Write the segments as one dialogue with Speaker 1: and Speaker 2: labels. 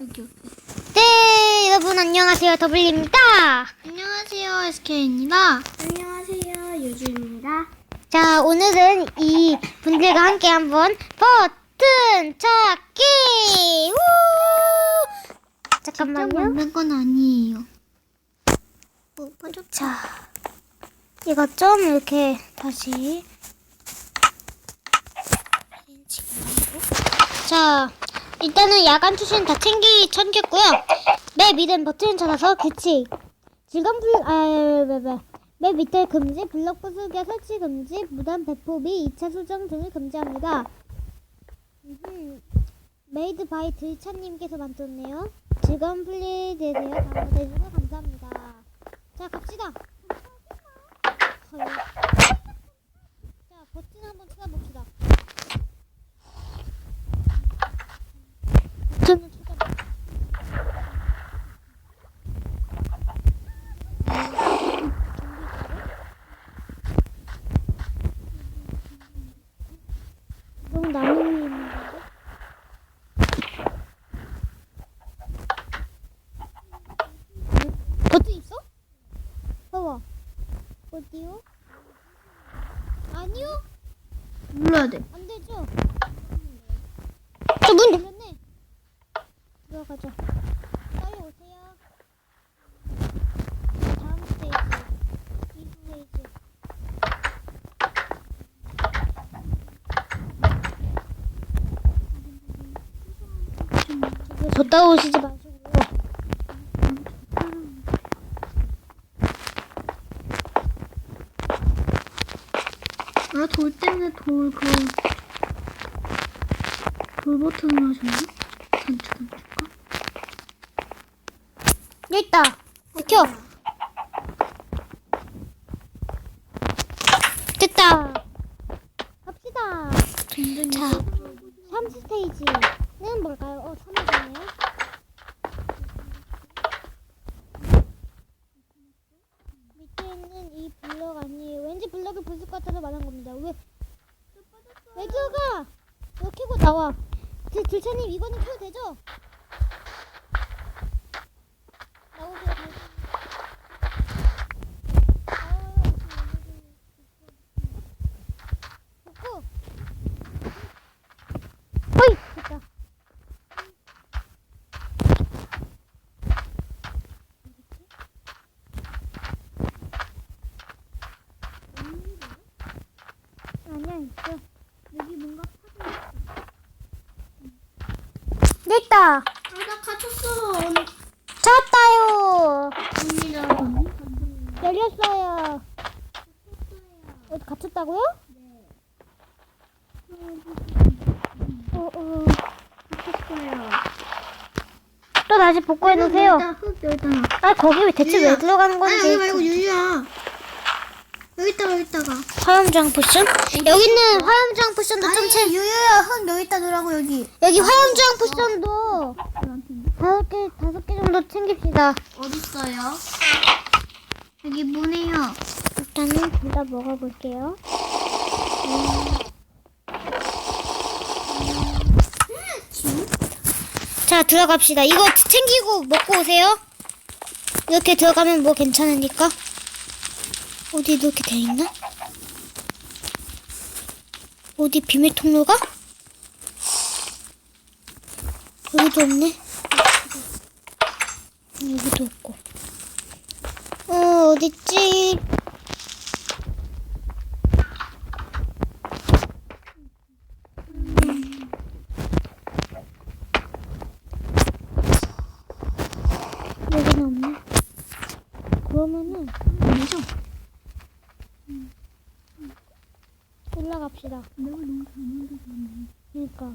Speaker 1: 여기 여기.
Speaker 2: 네, 여러분 안녕하세요. 더블입니다.
Speaker 1: 안녕하세요 SK입니다.
Speaker 3: 안녕하세요, 유주입니다.
Speaker 2: 자, 오늘은 이 분들과 함께 한번 버튼 찾기! 우!
Speaker 1: 직접
Speaker 2: 잠깐만요.
Speaker 1: 만든 건 아니에요. 뭐 빠졌?
Speaker 2: 자, 이거 좀 이렇게 다시. 자, 일단은 야간 투신 다 챙기 챙겼고요. 맨 밑엔 버튼 찾아서 규칙. 즐거운 불, 아, 왜, 왜. 맨 밑에 금지, 블록 부수기 설치 금지, 무단 배포 및 2차 수정 등을 금지합니다. 음흠. 메이드 바이 들차님께서 만들었네요. 즐거운 플레이 되세요. 다운로드 해주셔서 감사합니다. 자, 갑시다. 헐. 자, 버튼 한번 찾아봅시다. 버튼을 찾아봅시다. 너무 나무 위에 있는 건데? 버튼 있어? 봐봐. 어디요? 아니요?
Speaker 1: 눌러야 돼.
Speaker 2: 안 되죠? 저문 열렸네. 들어가자. 빨리 오세요. 다음 스테이지. 이 스테이지. 저 따라오시지 마시고요.
Speaker 1: 아 돌 때문에 돌 그. 돌 버튼을 하셨나? 단추 단추가?
Speaker 2: 여기 있다. 켜. 됐다. 갑시다.
Speaker 1: 점점
Speaker 2: 자, 3 스테이지는 뭘까요? 어, 3이잖아요. 밑에 있는 이 블럭 아니에요. 것 같아서 말한 겁니다. 왜? 왜 들어가? 이거 켜고 나와. 들, 들차님 이거는 켜도 되죠? 나오세요. 다시. 좋고. 어이 됐다. 아니야 있어.
Speaker 1: 여기 뭔가
Speaker 2: 됐다.
Speaker 1: 아나 갇혔어.
Speaker 2: 찾았다요.
Speaker 1: 언니?
Speaker 2: 열렸어요. 어디 갇혔다고요? 어, 어.
Speaker 1: 갇혔어요.
Speaker 2: 또 다시 복구해 놓으세요.
Speaker 1: 흙 여기다.
Speaker 2: 아 거기 왜 대체 왜. 들어가는 건지.
Speaker 1: 여기 말고 유유야. 여기다가 여기다가.
Speaker 2: 화염장 쿠션? 여기는 화염장 쿠션도 좀 채.
Speaker 1: 유유야 흙 여기다 놓으라고 여기.
Speaker 2: 여기 화염장 쿠션도 다섯 개 다섯 개 정도 챙깁시다.
Speaker 1: 어딨어요? 여기 뭐네요?
Speaker 2: 일단은 둘 다 먹어볼게요. 자 들어갑시다. 이거 챙기고 먹고 오세요. 이렇게 들어가면 뭐 괜찮으니까. 어디 이렇게 돼 있나? 어디 비밀 통로가? 여기도 없네. 여기도 없고. 어 어딨지? 여기는 없네. 그러면은
Speaker 1: 아니죠?
Speaker 2: 올라 갑시다.
Speaker 1: 내가 너무 잘 만들었네.
Speaker 2: 그러니까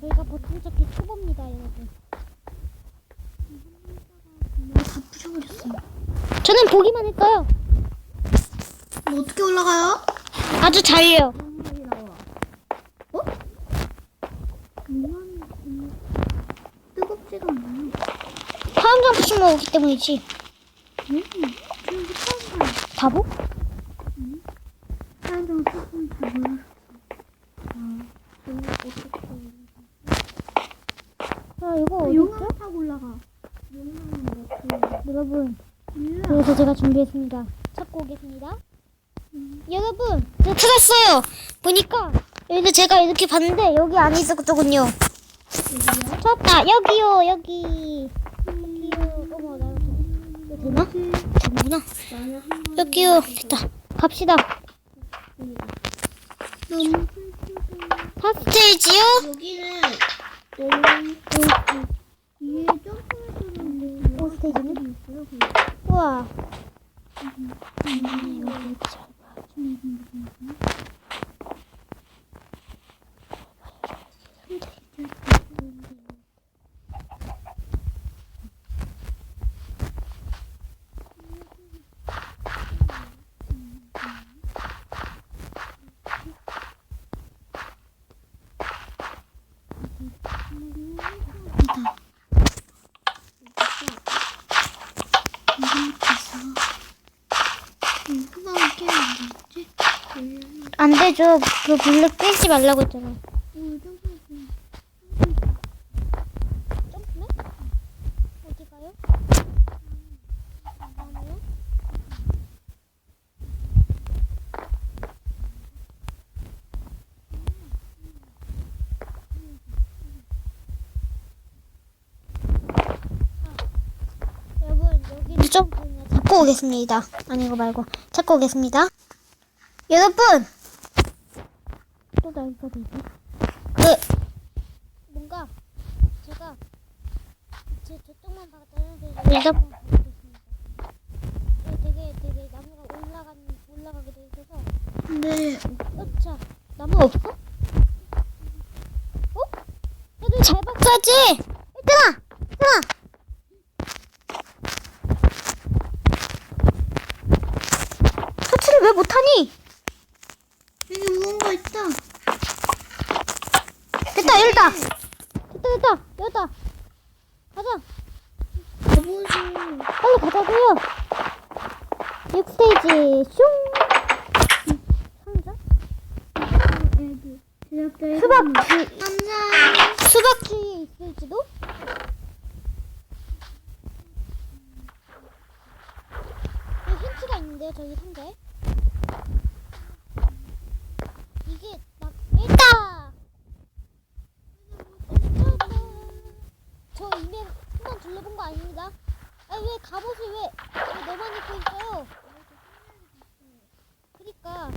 Speaker 2: 저희가 버튼 찾기 초보입니다, 여러분.
Speaker 1: 내가 다 부셔버렸어요.
Speaker 2: 저는 보기만 했어요.
Speaker 1: 뭐 어떻게 올라가요?
Speaker 2: 아주 잘요.
Speaker 1: 나와. 어? 뜨겁지가 않아요.
Speaker 2: 화염장 부신 먹었기 때문이지.
Speaker 1: 음,
Speaker 2: 바보?
Speaker 1: 사람들은 조금 잘 몰랐어. 아,
Speaker 2: 아 이거 어디 있죠?
Speaker 1: 용암 타고 올라가. 용암은 뭐
Speaker 2: 여러분. 그래서 제가 준비했습니다. 찾고 오겠습니다. 여러분, 제가 찾았어요. 보니까 여기 제가 이렇게 봤는데 여기 안에 있었거든요. 찾았다. 여기요, 여기. 여기요. 어머, 나 이거 되나? 되는구나. 여기요. 됐다. 갑시다.
Speaker 1: 너무
Speaker 2: 파스테이지요?
Speaker 1: 여기는 위에 점프해서는
Speaker 2: 어, 스테이지는? 우와.
Speaker 1: 후방을 깨면 안
Speaker 2: 되죠. 그 블랙 빼지 말라고 했잖아. 점프네? 어디 가요? 나무요? 여러분 여기 좀 찾고 오겠습니다. 아니 이거 말고 찾고 오겠습니다. 여러분 또 나이가 되지? 그 뭔가 제가 제 저쪽만 봤다는 이쪽만 보겠습니다. 되게 되게 나무가 올라간 올라가게 돼 있어서
Speaker 1: 근데
Speaker 2: 어차 나무 없어? 어? 애들 잘 봤어야지. 얘들아, 얘들아. 왜 못하니?
Speaker 1: 여기 무언가 있다.
Speaker 2: 됐다 열다. 됐다 됐다 열다. 가자.
Speaker 1: 가보죠.
Speaker 2: 빨리 가자고요. 6스테이지 슝. 상자?
Speaker 1: 애들. 제작자의
Speaker 2: 수박주
Speaker 1: 감사.
Speaker 2: 수박주에 있을지도? 여기 힌트가 있는데요 저기 상자에? 이게 막 있다. 저 이미 한번 둘러본 거 아닙니다. 아니 왜 갑옷을 왜, 왜 너만 입고 있어요? 그니까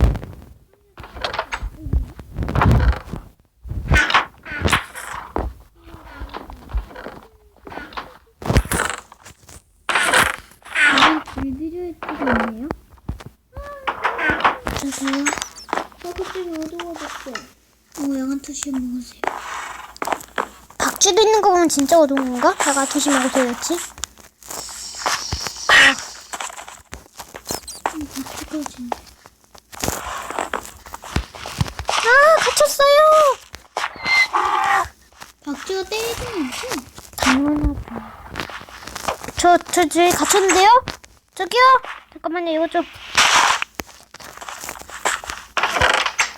Speaker 1: 이건 길들여 있지가 있네요.
Speaker 2: 저도요.
Speaker 1: 어, 그쪽이 어두워졌어.
Speaker 2: 투시 먹으세요. 박쥐도 있는 거 보면 진짜 어두운 건가? 투시 먹으세요였지?
Speaker 1: 뜨거워진다.
Speaker 2: 아, 갇혔어요!
Speaker 1: 박쥐가 때리지는 않죠?
Speaker 2: 당연하죠. 저, 저, 저기 갇혔는데요? 저기요? 잠깐만요, 이거 좀.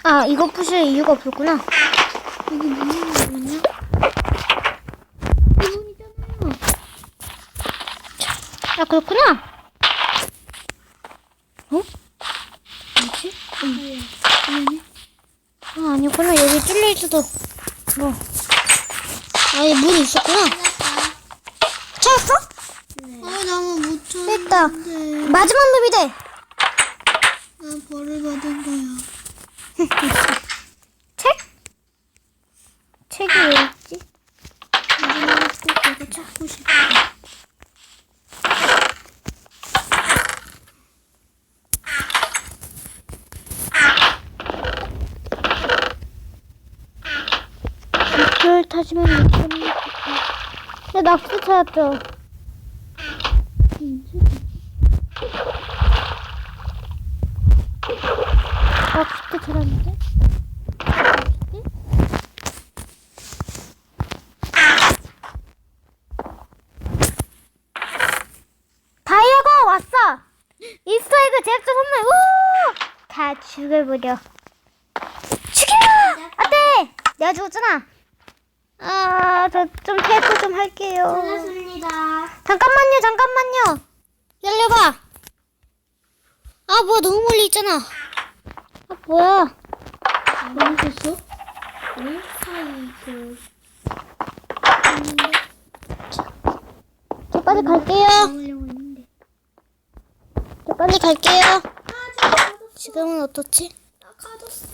Speaker 2: 아, 이거 부실 이유가 없었구나.
Speaker 1: 여기 문이 뭐냐? 이분이잖아요.
Speaker 2: 아, 그렇구나. 어? 뭐지?
Speaker 1: 아니,
Speaker 2: 아, 아니구나. 여기 뚫려있어도, 뭐. 아니, 문이 있었구나. 찾았어?
Speaker 1: 아, 나무 못
Speaker 2: 됐다.
Speaker 1: 찾는데.
Speaker 2: 마지막 맵이 돼.
Speaker 1: 나 벌을 받은 거야.
Speaker 2: 책? 책이 왜 있지?
Speaker 1: 마지막에 꼭 내가 찾고 싶어.
Speaker 2: 별 타시면 좋겠네. 네, 낙수 찾았죠? 낙수 찾았는데? 낙수? 다이아가 왔어! 이스터에그 제작자 선물! 우! 다 죽여버려. 죽여! 어때? 내가 죽었잖아. 아, 저좀 할게요.
Speaker 4: 찾았습니다.
Speaker 2: 잠깐만요, 잠깐만요. 열려봐. 아, 뭐야, 너무 멀리 있잖아. 아, 뭐야.
Speaker 1: 어디 있었어?
Speaker 4: 우리 사이
Speaker 2: 그저 빨리 갈게요. 빨리 갈게요.
Speaker 4: 아.
Speaker 2: 지금은 어떻지?
Speaker 4: 나 가졌어.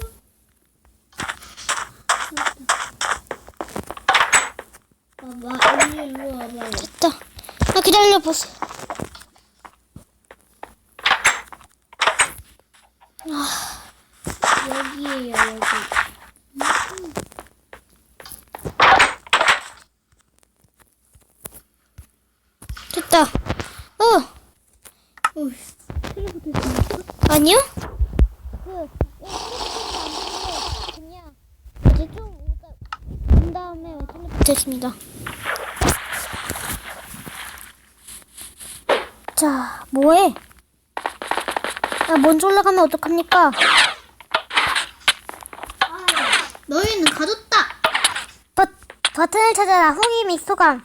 Speaker 4: 봐봐, 언니 일로 와봐요.
Speaker 2: 됐다. 아, 기다려 보세요.
Speaker 4: 여기에요, 여기.
Speaker 2: 됐다. 어.
Speaker 1: 어,
Speaker 2: 아니요? 그, 그냥 이제 좀 오다, 온 다음에 텔레포트했습니다. 자, 뭐해? 나 먼저 올라가면 어떡합니까?
Speaker 1: 너희는 가졌다.
Speaker 2: 버, 버튼을 찾아라. 후기 및 소감.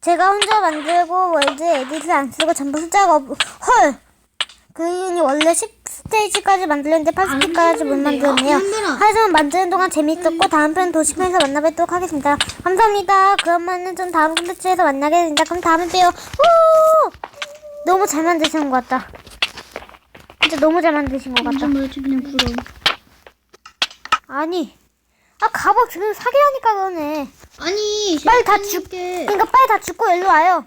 Speaker 2: 제가 혼자 만들고 월드 에디트를 안 쓰고 전부 숫자가 없... 헐! 그 이유는 원래 10스테이지까지 만들었는데 8스테이지까지 못 만들었네요. 하지만 만드는 동안 재밌었고 다음 편 도시편에서 만나뵙도록 하겠습니다. 감사합니다. 그러면은 좀 다음 콘텐츠에서 만나게 됩니다. 그럼 다음에 봬요. 후! 너무 잘 만드신 것 같다. 진짜 너무 잘 만드신 것 같다.
Speaker 1: 그냥 부러워.
Speaker 2: 아니. 아 갑옷 지금 사기라니까 그러네.
Speaker 1: 아니,
Speaker 2: 빨리
Speaker 1: 다님
Speaker 2: 그러니까 빨리 다 죽고 일로 와요.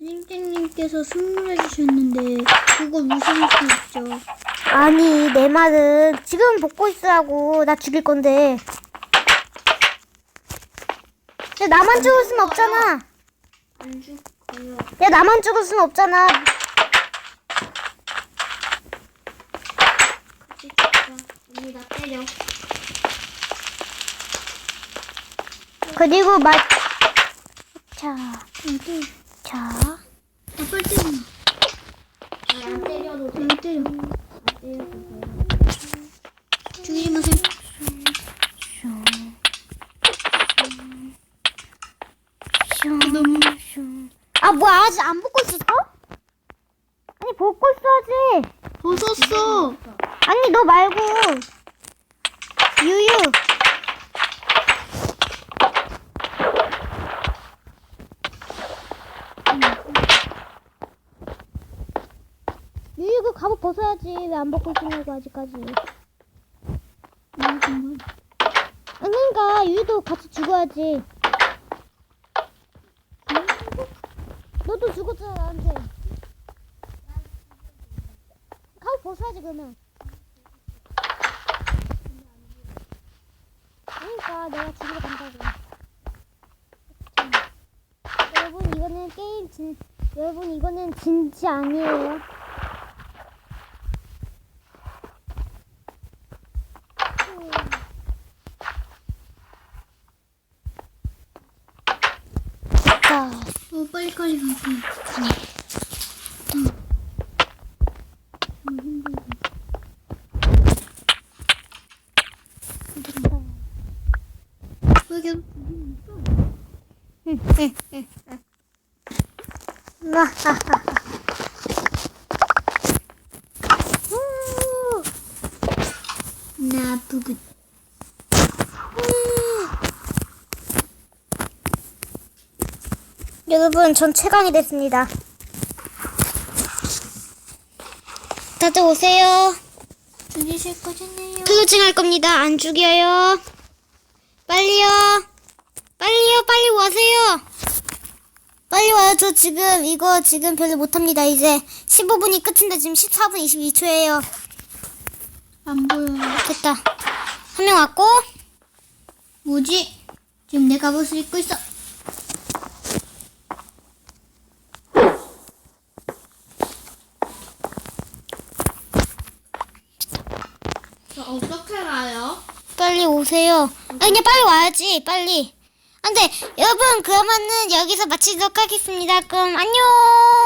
Speaker 1: 주님땡님께서 선물해 주셨는데 그걸 무시할 수 있죠.
Speaker 2: 아니 내 말은 지금 복고 있으라고 나 죽일 건데. 야 나만 죽을 순 없잖아.
Speaker 4: 안 죽어요.
Speaker 2: 야 나만 죽을 순 없잖아.
Speaker 4: 같이 죽자. 언니 나 때려.
Speaker 2: 그리고 마. 자? 자.
Speaker 1: 아빨 때려.
Speaker 4: 안 때려도 돼.
Speaker 1: 안 때려.
Speaker 4: 안 때려도 돼.
Speaker 1: 죽이지 마세요. 너무
Speaker 2: 아 뭐야 아직 안 벗고 있었어? 아니 벗고 있어야지.
Speaker 1: 벗었어.
Speaker 2: 아니 너 말고 유유. 유유 그 갑옷 벗어야지 왜 안 벗고 있냐고 아직까지.
Speaker 1: 아,
Speaker 2: 그러니까 유유도 같이 죽어야지. 너도 죽었잖아 나한테. 갑옷 벗어야지 그러면. 그러니까 내가 죽이러 간다고. 여러분 이거는 게임 진 여러분 이거는 진지 아니에요.
Speaker 1: 빨리빨리 가세요. 나쁘고
Speaker 2: 여러분, 전 최강이 됐습니다. 다들 오세요.
Speaker 1: 죽이실 거잖아요.
Speaker 2: 클로징 할 겁니다. 안 죽여요. 빨리요. 빨리요. 빨리 와세요. 빨리 와요. 저 지금 이거 지금 별로 못합니다. 이제 15분이 끝인데 지금 14분 22초예요.
Speaker 1: 안 보여요.
Speaker 2: 됐다. 한 명 왔고
Speaker 1: 뭐지? 지금 내 갑옷을 입고 있어.
Speaker 4: 저 어떻게 가요?
Speaker 2: 빨리 오세요. 아 그냥 빨리 와야지. 빨리. 안 돼. 여러분 그러면은 여기서 마치도록 하겠습니다. 그럼 안녕.